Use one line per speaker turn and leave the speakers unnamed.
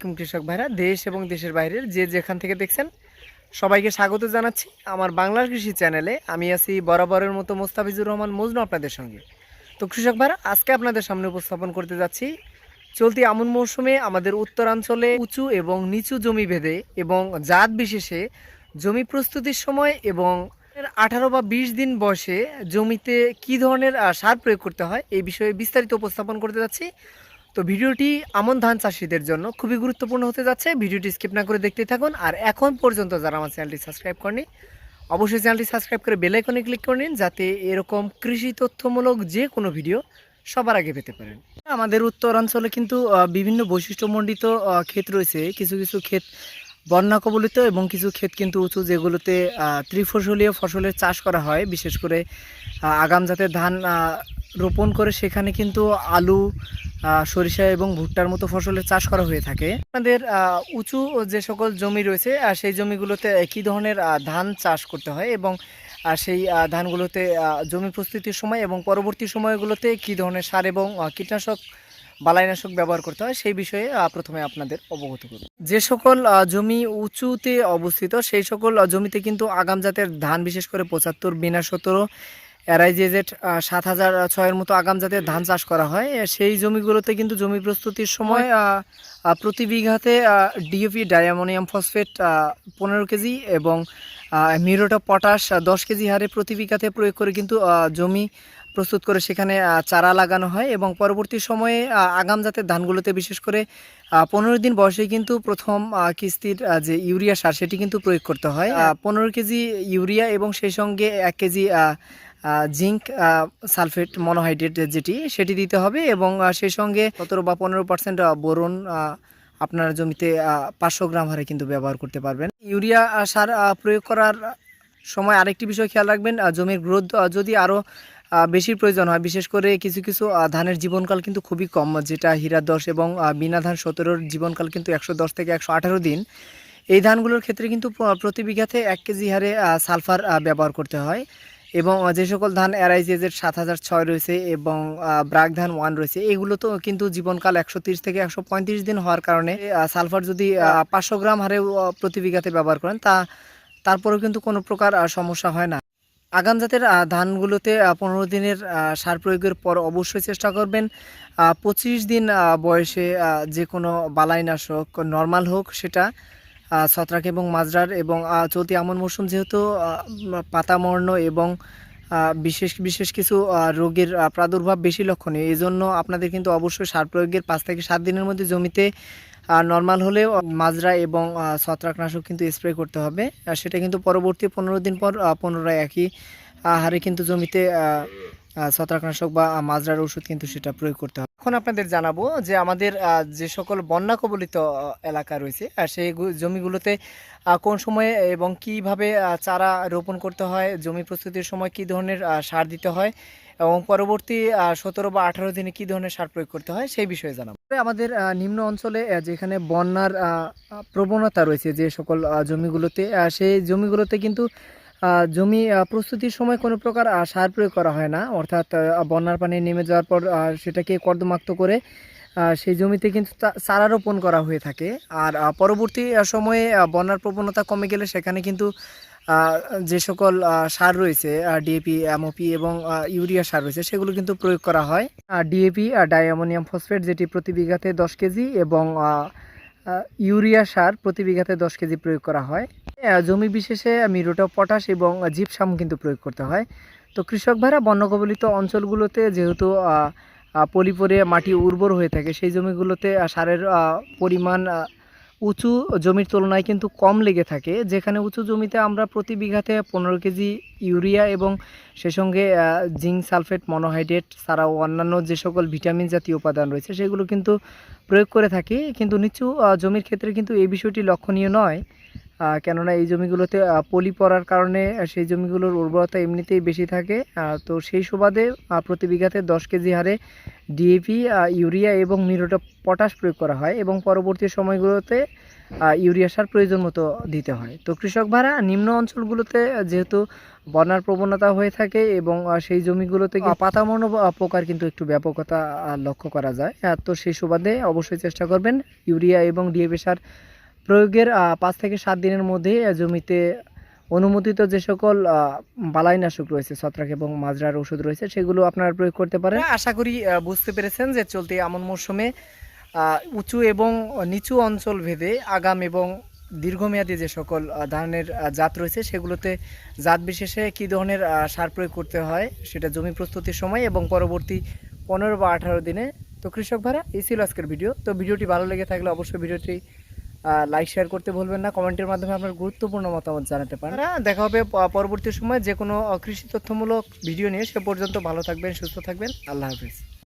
কৃষক ভাইরা, দেশ এবং দেশের বাইরের যে যেখান থেকে দেখছেন, সবাইকে স্বাগত জানাচ্ছি আমার বাংলার কৃষি চ্যানেলে। আমি আছি বরাবরের মতো মোস্তাফিজুর রহমান মজনু আপনাদের সঙ্গে। তো কৃষক ভাইরা, আজকে আপনাদের সামনে উপস্থাপন করতে যাচ্ছি চলতি আমন মৌসুমে আমাদের উত্তরাঞ্চলে উঁচু এবং নিচু জমি ভেদে এবং জাত বিশেষে জমি প্রস্তুতির সময় এবং আঠারো বা বিশ দিন বয়সে জমিতে কী ধরনের সার প্রয়োগ করতে হয়, এই বিষয়ে বিস্তারিত উপস্থাপন করতে যাচ্ছি। তো ভিডিওটি আমন ধান চাষিদের জন্য খুবই গুরুত্বপূর্ণ হতে যাচ্ছে। ভিডিওটি স্কিপ না করে দেখতে থাকুন। আর এখন পর্যন্ত যারা আমার চ্যানেলটি সাবস্ক্রাইব করেনি অবশ্যই চ্যানেলটি সাবস্ক্রাইব করে বেল আইকনে ক্লিক করে নিন যাতে এরকম কৃষি তথ্যমূলক যে কোনো ভিডিও সবার আগে পেতে পারেন। আমাদের উত্তরাঞ্চলে কিন্তু বিভিন্ন বৈশিষ্ট্যমণ্ডিত ক্ষেত রয়েছে। কিছু কিছু ক্ষেত বন্যা কবলিত এবং কিছু ক্ষেত কিন্তু উঁচু, যেগুলোতে ত্রিফসলীয় ফসলের চাষ করা হয়। বিশেষ করে আগাম জাতের ধান রোপণ করে সেখানে কিন্তু আলু সরিষা এবং ভুট্টার মতো ফসলের চাষ করা হয়ে থাকে। আমাদের উঁচু যে সকল জমি রয়েছে সেই জমিগুলোতে কী ধরনের ধান চাষ করতে হয় এবং সেই ধানগুলোতে জমি প্রস্তুতির সময় এবং পরবর্তী সময়গুলোতে কী ধরনের সার এবং কীটনাশক, বালাইনাশক ব্যবহার করতে হয়? সেই বিষয়ে প্রথমে আপনাদের অবগত করব। যে সকল জমি উঁচুতে অবস্থিত, সেই সকল জমিতে কিন্তু আগাম জাতের ধান, বিশেষ করে পঁচাত্তর, বিনা সতেরো এরাইজেজেট সাত হাজার ছয়ের মতো আগাম জাতের ধান চাষ করা হয় সেই জমিগুলোতে কিন্তু জমি প্রস্তুতির সময় প্রতি বিঘাতে ডিএপি ডায়ামোনিয়াম ফসফেট পনেরো কেজি এবং মিউরেট অফ পটাশ দশ কেজি হারে প্রতি বিঘাতে প্রয়োগ করে কিন্তু জমি প্রস্তুত করে সেখানে চারা লাগানো হয় এবং পরবর্তী সময়ে আগাম জাতের ধানগুলোতে বিশেষ করে পনেরো দিন বয়সে কিন্তু প্রথম কিস্তির যে ইউরিয়া সার সেটি কিন্তু প্রয়োগ করতে হয়। পনেরো কেজি ইউরিয়া এবং সেই সঙ্গে এক কেজি জিঙ্ক সালফেট মনোহাইড্রেট যেটি, সেটি দিতে হবে এবং সেই সঙ্গে সতেরো বা পনেরো পার্সেন্ট বোরন আপনার জমিতে পাঁচশো গ্রাম হারে কিন্তু ব্যবহার করতে পারবেন। ইউরিয়া সার প্রয়োগ করার সময় আরেকটি বিষয় খেয়াল রাখবেন জমির গ্রোথ যদি আরও বেশি প্রয়োজন হয়, বিশেষ করে কিছু কিছু ধানের জীবনকাল কিন্তু খুবই কম, যেটা হীরা দশ এবং বিনা ধান সতেরোর জীবনকাল কিন্তু একশো দশ থেকে একশো আঠারো দিন। এই ধানগুলোর ক্ষেত্রে কিন্তু প্রতি বিঘাতে এক কেজি হারে সালফার ব্যবহার করতে হয়। এবং যে সকল ধান এরাইজেজের সাত হাজার ছয় রয়েছে এবং ব্রাক ধান ওয়ান রয়েছে, এগুলো তো কিন্তু জীবনকাল একশো তিরিশ থেকে একশো পঁয়ত্রিশ দিন হওয়ার কারণে সালফার যদি পাঁচশো গ্রাম হারে প্রতি বিঘাতে ব্যবহার করেন, তা, তারপরেও কিন্তু কোনো প্রকার সমস্যা হয় না। আগাম জাতের ধানগুলোতে পনেরো দিনের সার প্রয়োগের পর অবশ্যই চেষ্টা করবেন পঁচিশ দিন বয়সে যে কোনো বালাইনাশক নর্মাল হোক সেটা ছত্রাক এবং মাজরার এবং চলতি আমন মৌসুম যেহেতু আহ, উম, পাতা মর্ণ এবং বিশেষ বিশেষ কিছু রোগের প্রাদুর্ভাব বেশি লক্ষণীয়। এই জন্য আপনাদের কিন্তু অবশ্যই সার প্রয়োগের পাঁচ থেকে সাত দিনের মধ্যে জমিতে নর্মাল হলেও মাজরা এবং ছত্রাকনাশক কিন্তু স্প্রে করতে হবে। আর সেটা কিন্তু পরবর্তী পনেরো দিন পর আহ, পুনরায় একই হারে কিন্তু জমিতে ছত্রাকনাশক বা মাজরার ওষুধ কিন্তু সেটা প্রয়োগ করতে হবে। এখন আপনাদের জানাব যে আমাদের যে সকল বন্যা কবলিত এলাকা রয়েছে সেই জমিগুলোতে কোন সময়ে এবং কীভাবে চারা রোপণ করতে হয়, জমি প্রস্তুতির সময় কি ধরনের সার দিতে হয়, এবং পরবর্তী সতেরো বা আঠারো দিনে কি ধরনের সার প্রয়োগ করতে হয়, সেই বিষয়ে জানাব। আমাদের নিম্ন অঞ্চলে যেখানে বন্যার প্রবণতা রয়েছে যে সকল জমিগুলোতে সেই জমিগুলোতে কিন্তু জমি প্রস্তুতির সময় কোনো প্রকার সার প্রয়োগ করা হয় না। অর্থাৎ বন্যার পানি নেমে যাওয়ার পর সেটাকে কর্দমাক্ত করে সেই জমিতে কিন্তু চারা রোপণ করা হয়ে থাকে। আর পরবর্তী সময়ে বন্যার প্রবণতা কমে গেলে সেখানে কিন্তু যে সকল সার রয়েছে ডিএপি এমওপি এবং ইউরিয়া সার রয়েছে, সেগুলো কিন্তু প্রয়োগ করা হয়। ডিএপি ডাইঅ্যামোনিয়াম ফসফেট, যেটি প্রতি বিঘাতে দশ কেজি এবং ইউরিয়া সার প্রতি বিঘাতে দশ কেজি প্রয়োগ করা হয়। জমি বিশেষে মিরোটা পটাশ এবং জিপসাম কিন্তু প্রয়োগ করতে হয়। তো কৃষক ভাইরা বন্যকবলিত অঞ্চলগুলোতে যেহেতু আহ, আহ, পলি পরে মাটি উর্বর হয়ে থাকে সেই জমিগুলোতে সারের পরিমাণ উঁচু জমির তুলনায় কিন্তু কম লেগে থাকে। যেখানে উঁচু জমিতে আমরা প্রতি বিঘাতে পনেরো কেজি ইউরিয়া এবং সে সঙ্গে জিঙ্ক সালফেট, মনোহাইড্রেট ছাড়াও অন্যান্য যে সকল ভিটামিন জাতীয় উপাদান রয়েছে, সেগুলো কিন্তু প্রয়োগ করে থাকি। কিন্তু নিচু জমির ক্ষেত্রে কিন্তু এই বিষয়টি লক্ষণীয় নয়। কেননা এই জমিগুলোতে পলি পড়ার কারণে সেই জমিগুলোর উর্বরতা এমনিতেই বেশি থাকে। তো সেই সুবাদে প্রতি বিঘাতে দশ কেজি হারে ডিএপি ইউরিয়া এবং মিরোটা পটাশ প্রয়োগ করা হয় এবং পরবর্তী সময়গুলোতে ইউরিয়া সার প্রয়োজন মতো দিতে হয়। তো কৃষক ভাড়া, নিম্ন অঞ্চলগুলোতে যেহেতু বন্যার প্রবণতা হয়ে থাকে এবং সেই জমিগুলোতে পাতামন পোকার কিন্তু একটু ব্যাপকতা লক্ষ্য করা যায়। তো সেই সুবাদে অবশ্যই চেষ্টা করবেন ইউরিয়া এবং ডিএপি সার প্রয়োগের পাঁচ থেকে সাত দিনের মধ্যে জমিতে অনুমোদিত যে সকল বালাইনাশক রয়েছে, ছত্রাক এবং মাজরার ওষুধ রয়েছে, সেগুলো আপনারা প্রয়োগ করতে পারেন। আশা করি বুঝতে পেরেছেন যে চলতি আমন মৌসুমে উঁচু এবং নিচু অঞ্চল ভেদে আগাম এবং দীর্ঘমেয়াদী যে সকল ধানের জাত রয়েছে, সেগুলোতে জাত বিশেষে কী ধরনের সার প্রয়োগ করতে হয়, সেটা জমি প্রস্তুতির সময় এবং পরবর্তী পনেরো বা আঠারো দিনে। তো কৃষক ভাড়া এই ছিল আজকের ভিডিও। তো ভিডিওটি ভালো লেগে থাকলে অবশ্যই ভিডিওটি লাইক শেয়ার করতে ভুলবেন না। কমেন্টের মাধ্যমে আপনার গুরুত্বপূর্ণ মতামত জানাতে পারেন। আর দেখা হবে পরবর্তী সময় যে কোনো কৃষি তথ্যমূলক ভিডিও নিয়ে। সে পর্যন্ত ভালো থাকবেন, সুস্থ থাকবেন। আল্লাহ হাফিজ।